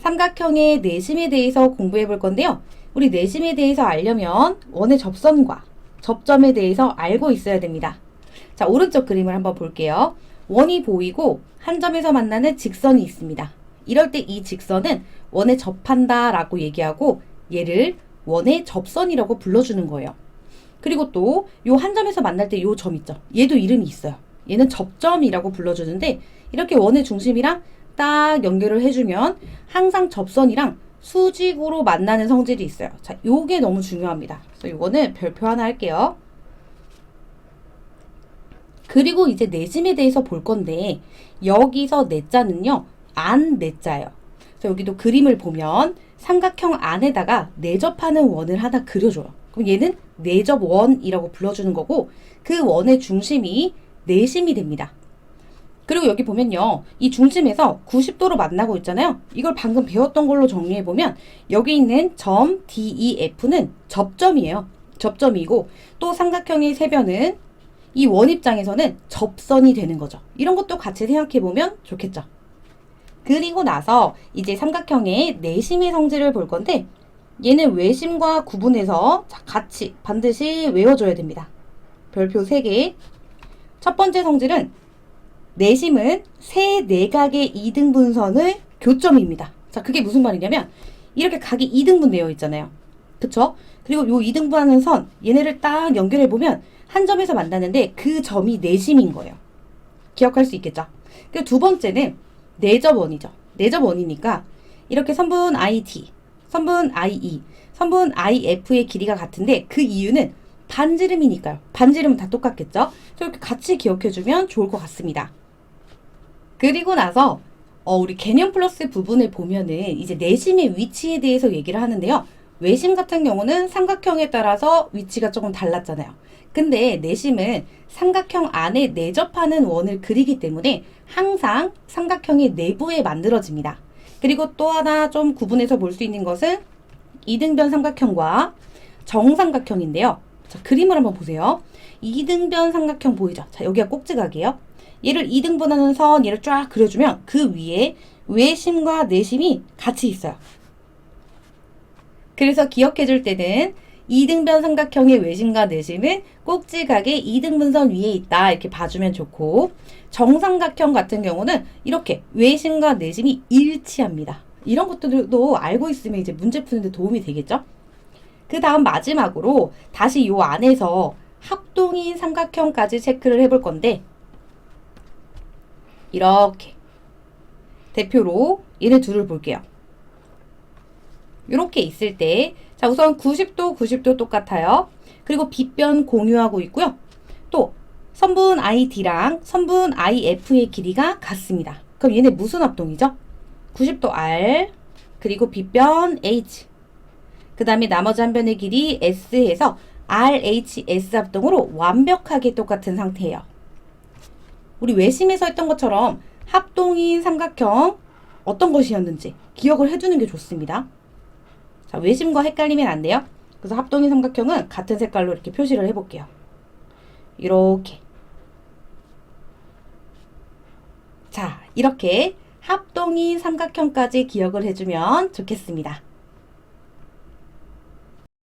삼각형의 내심에 대해서 공부해 볼 건데요. 우리 내심에 대해서 알려면 원의 접선과 접점에 대해서 알고 있어야 됩니다. 자, 오른쪽 그림을 한번 볼게요. 원이 보이고 한 점에서 만나는 직선이 있습니다. 이럴 때 이 직선은 원에 접한다 라고 얘기하고 얘를 원의 접선이라고 불러주는 거예요. 그리고 또 요 한 점에서 만날 때 요 점 있죠. 얘도 이름이 있어요. 얘는 접점이라고 불러주는데 이렇게 원의 중심이랑 딱 연결을 해주면 항상 접선이랑 수직으로 만나는 성질이 있어요. 자, 요게 너무 중요합니다. 그래서 요거는 별표 하나 할게요. 그리고 이제 내심에 대해서 볼 건데 여기서 내자는요 안 내자예요. 그래서 여기도 그림을 보면 삼각형 안에다가 내접하는 원을 하나 그려줘요. 그럼 얘는 내접원이라고 불러주는 거고 그 원의 중심이 내심이 됩니다. 그리고 여기 보면요. 이 중심에서 90도로 만나고 있잖아요. 이걸 방금 배웠던 걸로 정리해 보면 여기 있는 점 DEF는 접점이에요. 접점이고 또 삼각형의 세변은 이 원 입장에서는 접선이 되는 거죠. 이런 것도 같이 생각해 보면 좋겠죠. 그리고 나서 이제 삼각형의 내심의 성질을 볼 건데 얘는 외심과 구분해서 자, 같이 반드시 외워줘야 됩니다. 별표 3개. 첫 번째 성질은 내심은 세 내각의 이등분선의 교점입니다. 자, 그게 무슨 말이냐면 이렇게 각이 이등분 되어 있잖아요. 그쵸? 그리고 요 이등분하는 선 얘네를 딱 연결해 보면 한 점에서 만나는데 그 점이 내심인 거예요. 기억할 수 있겠죠? 그리고 두 번째는 내접원이죠. 내접원이니까 이렇게 선분 IT, 선분 IE, 선분 IF의 길이가 같은데 그 이유는 반지름이니까요. 반지름은 다 똑같겠죠? 이렇게 같이 기억해주면 좋을 것 같습니다. 그리고 나서 어, 우리 개념 플러스 부분을 보면은 이제 내심의 위치에 대해서 얘기를 하는데요. 외심 같은 경우는 삼각형에 따라서 위치가 조금 달랐잖아요. 근데 내심은 삼각형 안에 내접하는 원을 그리기 때문에 항상 삼각형의 내부에 만들어집니다. 그리고 또 하나 좀 구분해서 볼 수 있는 것은 이등변 삼각형과 정삼각형인데요. 자, 그림을 한번 보세요. 이등변 삼각형 보이죠? 자, 여기가 꼭지각이에요. 얘를 2등분하는 선 얘를 쫙 그려주면 그 위에 외심과 내심이 같이 있어요. 그래서 기억해 줄 때는 이등변 삼각형의 외심과 내심은 꼭지각의 이등분선 위에 있다 이렇게 봐주면 좋고 정삼각형 같은 경우는 이렇게 외심과 내심이 일치합니다. 이런 것들도 알고 있으면 이제 문제 푸는데 도움이 되겠죠? 그 다음 마지막으로 다시 요 안에서 합동인 삼각형까지 체크를 해볼 건데 이렇게 대표로 얘네 둘을 볼게요. 이렇게 있을 때, 자, 우선 90도, 90도 똑같아요. 그리고 빗변 공유하고 있고요. 또, 선분 ID랑 선분 IF의 길이가 같습니다. 그럼 얘네 무슨 합동이죠? 90도 R, 그리고 빗변 H. 그 다음에 나머지 한 변의 길이 S해서 RHS 합동으로 완벽하게 똑같은 상태예요. 우리 외심에서 했던 것처럼 합동인 삼각형 어떤 것이었는지 기억을 해두는 게 좋습니다. 자, 외심과 헷갈리면 안 돼요. 그래서 합동인 삼각형은 같은 색깔로 이렇게 표시를 해볼게요. 이렇게. 자, 이렇게 합동인 삼각형까지 기억을 해주면 좋겠습니다.